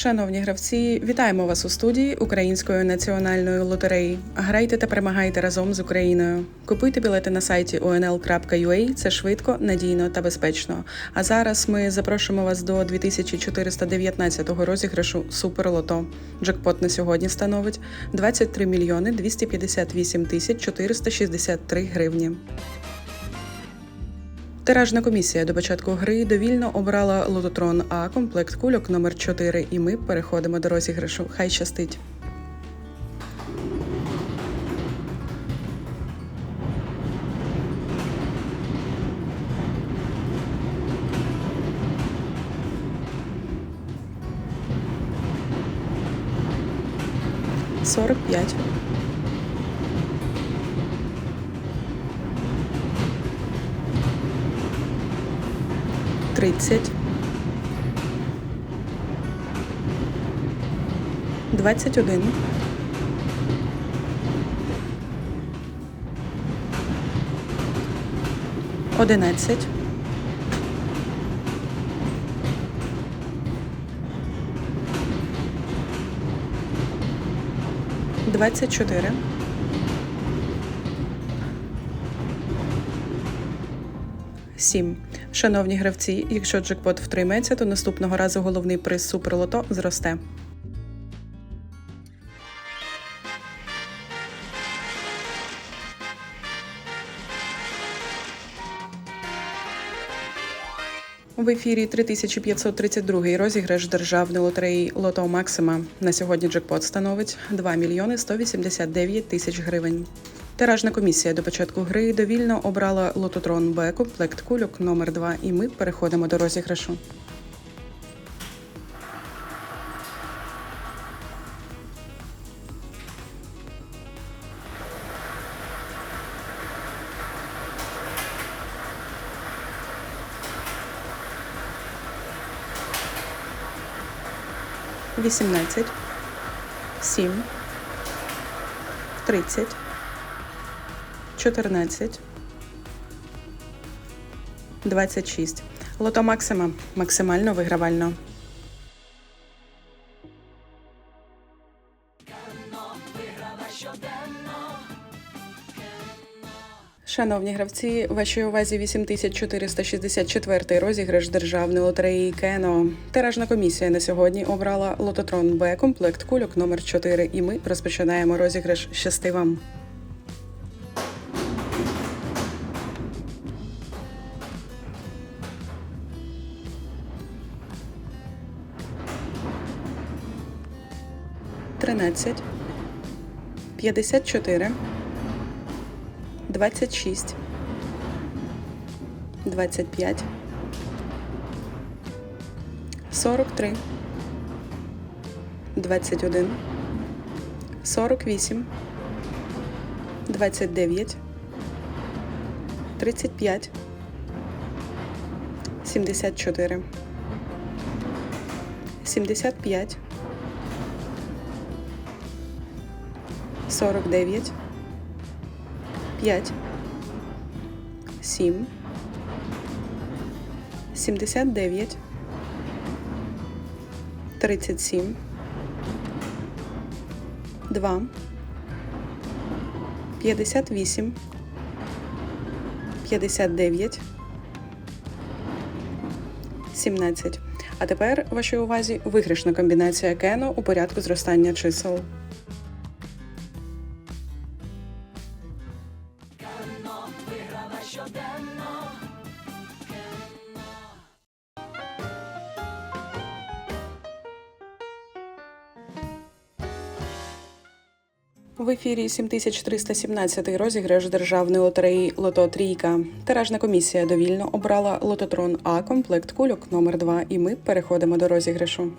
Шановні гравці, вітаємо вас у студії Української національної лотереї. Грайте та перемагайте разом з Україною. Купуйте білети на сайті unl.ua. Це швидко, надійно та безпечно. А зараз ми запрошуємо вас до 2419 розіграшу Суперлото. Джекпот на сьогодні становить 23 мільйони 258 тисяч 463 гривні. Тиражна комісія до початку гри довільно обрала лототрон А комплект кульок номер 4 і ми переходимо до розіграшу. Хай щастить. Сорок п'ять. Тридцять. Двадцять один. Одинадцять. Двадцять чотири. Сім. Шановні гравці, якщо джекпот втримається, то наступного разу головний приз суперлото зросте. В ефірі 3532 розіграш державної лотереї Лото Максима. На сьогодні джекпот становить 2 мільйони 189 тисяч гривень. Тиражна комісія до початку гри довільно обрала лототрон Б комплект кульок номер 2 і ми переходимо до розіграшу. Вісімнадцять, сім, тридцять. 14, 26. Лото Максима. Максимально вигравально. Шановні гравці, вашій увазі 8464 розіграш державної лотереї Кено. Тиражна комісія на сьогодні обрала лототрон Б комплект кульок номер 4 і ми розпочинаємо розіграш. Щасти вам! 13, 54, 26, 25, 43, 21, 48, 29, 35, 74, 75, 49, 5, 7, 79, 37, 2, 58, 59, 17. А тепер вашій увазі виграшна комбінація кено у порядку зростання чисел. В ефірі 7317 розіграш державної лотереї Лото Трійка. Тиражна комісія довільно обрала лототрон А комплект кульок номер 2 і ми переходимо до розіграшу.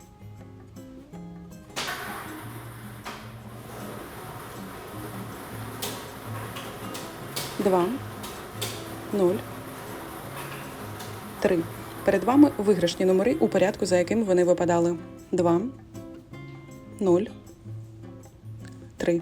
Два, нуль, три. Перед вами виграшні номери у порядку, за яким вони випадали. Два, нуль, три.